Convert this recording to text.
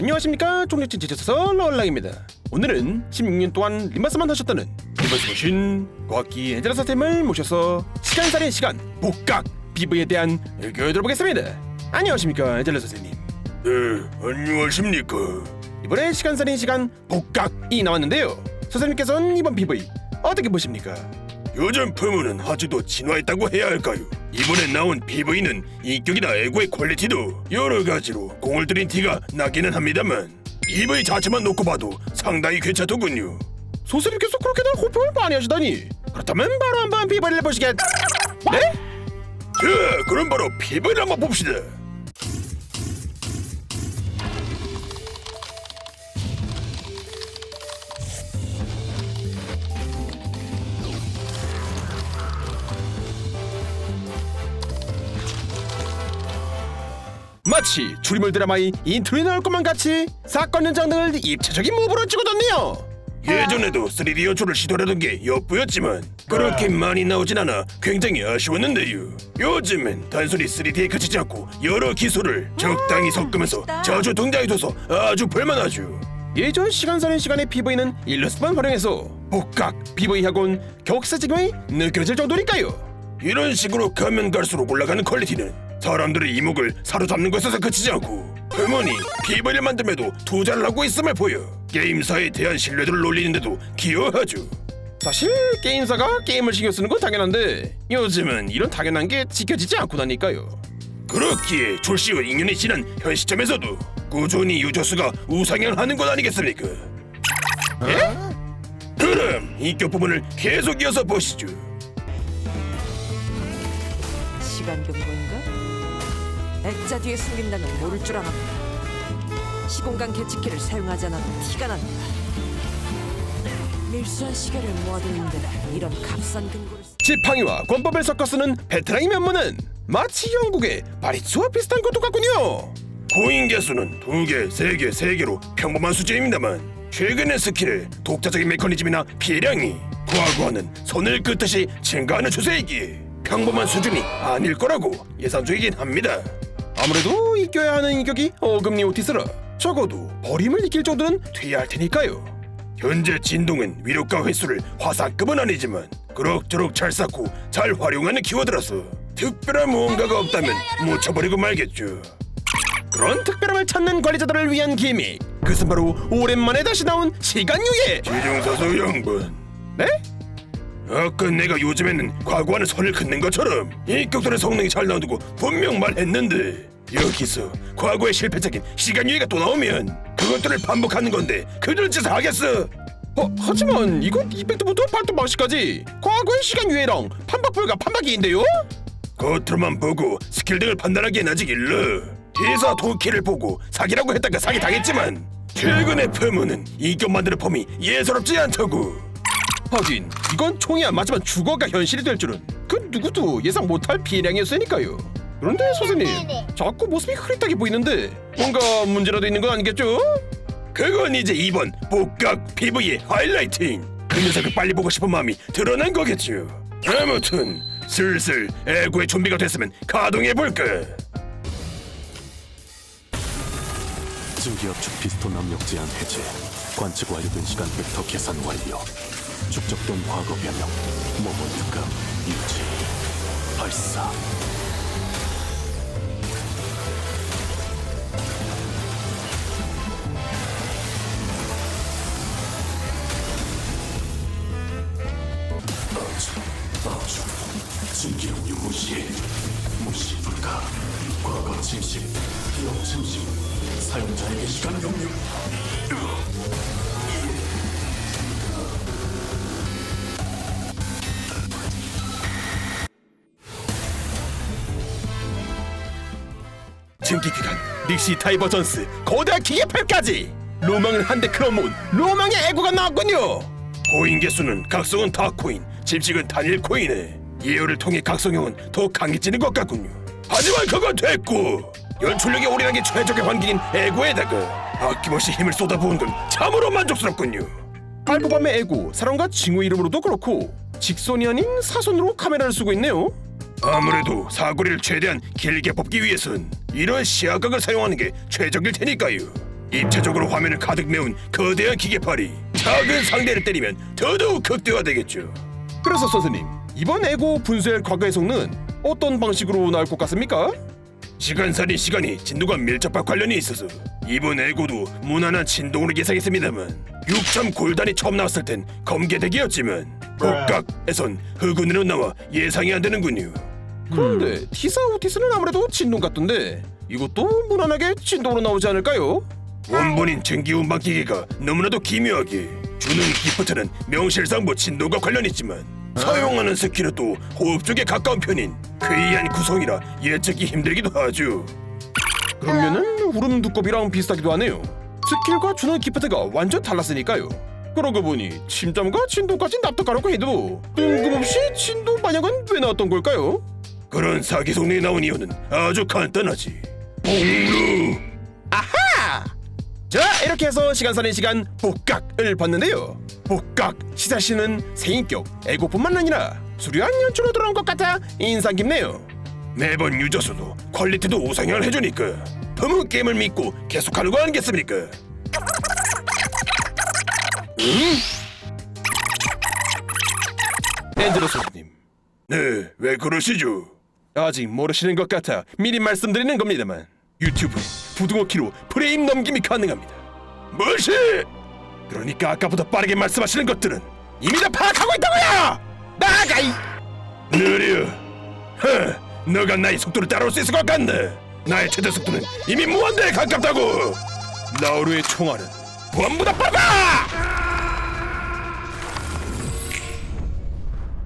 안녕하십니까? 총리친 지체서 롤랑입니다. 오늘은 16년 동안 리마스만 하셨다는 리마스 보신 과학기 엔젤라 선생님을 모셔서 시간살인 시간 복각 피부에 대한 의견을 들어보겠습니다. 안녕하십니까 엔젤라 선생님? 네, 안녕하십니까. 이번에 시간살인 시간 복각이 나왔는데요. 선생님께서는 이번 PV 어떻게 보십니까? 요즘 부문은 아직도 진화했다고 해야 할까요? 이번에 나온 PV는 인격이나 애고의 퀄리티도 여러 가지로 공을 들인 티가 나기는 합니다만 PV 자체만 놓고 봐도 상당히 괜찮더군요. 선생님께서 그렇게들 호평을 많이 하시다니 그렇다면 바로 한번 PV를 해보시겠... 네? 자, 그럼 바로 PV를 한번 봅시다. 마치 줄임말 드라마의 인트로에 나올 것만 같이 사건 현장 등을 입체적인 무브로 찍어뒀네요 예전에도 3D 연출을 시도하던 게 엿보였지만 그렇게 많이 나오진 않아 굉장히 아쉬웠는데요. 요즘엔 단순히 3D에 그치지 않고 여러 기술을 적당히 섞으면서 자주 등장해줘서 아주 볼만하죠. 예전 시간 살인 시간의 PV는 일러스트만 활용해서 복각 PV하고는 격세지감이 느껴질 정도니까요 이런 식으로 가면 갈수록 올라가는 퀄리티는 사람들의 이목을 사로잡는 것에서 그치지 않고 어머니 PV를 만듦에도 투자를 하고 있음을 보여 게임사에 대한 신뢰도를 올리는데도 기여하죠. 사실 게임사가 게임을 신경 쓰는 건 당연한데 요즘은 이런 당연한 게 지켜지지 않고 나니까요 그렇기에 출시 후 2년이 지난 현 시점에서도 꾸준히 유저 수가 우상향하는 것 아니겠습니까? 예? 그럼 인격 부분을 계속 이어서 보시죠. 시간 경고인가? 액자 뒤에 숨긴 단을 모를 줄 알았다. 시공간 계측기를 사용하지 않아도 티가 난다. 밀수한 시계를 모아두는데 이런 값싼 근거를 쓰... 지팡이와 권법을 섞어 쓰는 베테랑의 면모는 마치 영국의 바리츠와 비슷한 것도 같군요 고인 개수는 두 개, 세 개, 세 개로 평범한 수준입니다만 최근의 스킬의 독자적인 메커니즘이나 피해량이 과거와는 손을 끄듯이 증가하는 추세이기에 평범한 수준이 아닐 거라고 예상 중이긴 합니다. 아무래도 이겨야 하는 인격이 어금니 오티스라 적어도 버림을 이길 정도는 돼야 할 테니까요 현재 진동은 위력과 횟수를 화상급은 아니지만 그럭저럭 잘 쌓고 잘 활용하는 키워드라서 특별한 무언가가 없다면 묻혀버리고 말겠죠. 그런 특별함을 찾는 관리자들을 위한 기믹 그것은 바로 오랜만에 다시 나온 시간 유예 지중사수 양반 네? 아까 내가 요즘에는 과거와는 선을 긋는 것처럼 인격들의 성능이 잘 나온다고 분명 말했는데 여기서 과거의 실패적인 시간 유예가 또 나오면 그것들을 반복하는 건데 그런 짓을 하겠어? 어, 하지만 이건 이펙트부터 발톱 방식까지 과거의 시간 유예랑 판박 불가 판박이인데요? 겉으로만 보고 스킬 등을 판단하기엔 아직 일러 대사 도키를 보고 사기라고 했다가 사기 당했지만 최근의 펌은 인격 만드는 펌이 예사롭지 않다고 하긴 이건 총이야 맞지만 주거가 현실이 될 줄은. 그 누구도 예상 못할 피해량이었으니까요. 그런데 선생님 자꾸 모습이 흐릿하게 보이는데 뭔가 문제라도 있는 건 아니겠죠? 그건 이제 이번 복각 PV의 하이라이트인 그 녀석을 빨리 보고 싶은 마음이 드러난 거겠죠. 아무튼 슬슬 애고의 준비가 됐으면 가동해볼까? 증기압축 피스톤 압력 제한 해제 관측 완료된 시간 벡터 계산 완료 축적된 과거 변형 모먼트감 유지 발사. 증기력 유무시 무시 불가. 과거 침식 기억 침식 사용자에게 시간 영역 증기기관 닉시 다이버전스 거대한 기계팔까지. 로망을 한데 끌어모은 로망의 애고가 나왔군요. 코인 개수는 각성은 다코인 집식은 단일 코인에. 예열을 통해 각성형은 더 강해지는 것 같군요. 하지만 그건 됐고 연출력이 올인하기 최적의 환경인 애고에다가 아낌없이 힘을 쏟아부은 건 참으로 만족스럽군요. 알보밤의 애고 사람과 징후 이름으로도 그렇고 직선이 아닌 사선으로 카메라를 쓰고 있네요 아무래도 사거리를 최대한 길게 뽑기 위해선 이런 시야각을 사용하는 게 최적일 테니까요 입체적으로 화면을 가득 메운 거대한 기계팔이 작은 상대를 때리면 더더욱 극대화되겠죠. 그래서 선생님 이번 에고 분쇄할 과거의 성능은 어떤 방식으로 나올 것 같습니까? 시간살인 시간이 진동과 밀접한 관련이 있어서 이번 에고도 무난한 진동으로 예상했습니다만 6점 골단이 처음 나왔을 땐 검게대기였지만 복각에선 흑운으로 나와 예상이 안 되는군요. 그런데 티사 오티스는 아무래도 진동 같던데 이것도 무난하게 진동으로 나오지 않을까요? 원본인 전기운반 기계가 너무나도 기묘하게 주는 기프트는 명실상부 뭐 진동과 관련 있지만 사용하는 스킬은 또 호흡 쪽에 가까운 편인 괴이한 구성이라 예측이 힘들기도 하죠. 그러면은 울음 두꺼비랑 비슷하기도 하네요. 스킬과 주는 기프트가 완전 달랐으니까요. 그러고 보니 침잠과 진동까지 납득하려고 해도 뜬금없이 진동 반영은 왜 나왔던 걸까요? 그런 사기 속내에 나온 이유는 아주 간단하지. 복루 아하! 자 이렇게 해서 시간살인 시간 복각을 봤는데요. 복각 시사시는 새인격 에고뿐만 아니라 수려한 연출로 돌아온 것 같아 인상 깊네요. 매번 유저수도 퀄리티도 우상향을 해주니까 버문 게임을 믿고 계속하는 거 아니겠습니까? 엔젤로 소님 네, 왜 그러시죠? 아직 모르시는 것 같아 미리 말씀드리는 겁니다만 유튜브에 부등호 키로 프레임 넘김이 가능합니다. 무엇이? 그러니까 아까보다 빠르게 말씀하시는 것들은 이미 다 파악하고 있다고요! 나가 이 느려. 허, 너가 나의 속도를 따라올 수 있을 것 같네. 나의 최대 속도는 이미 무한대에 가깝다고. 나우루의 총알은 전부 다 빠가!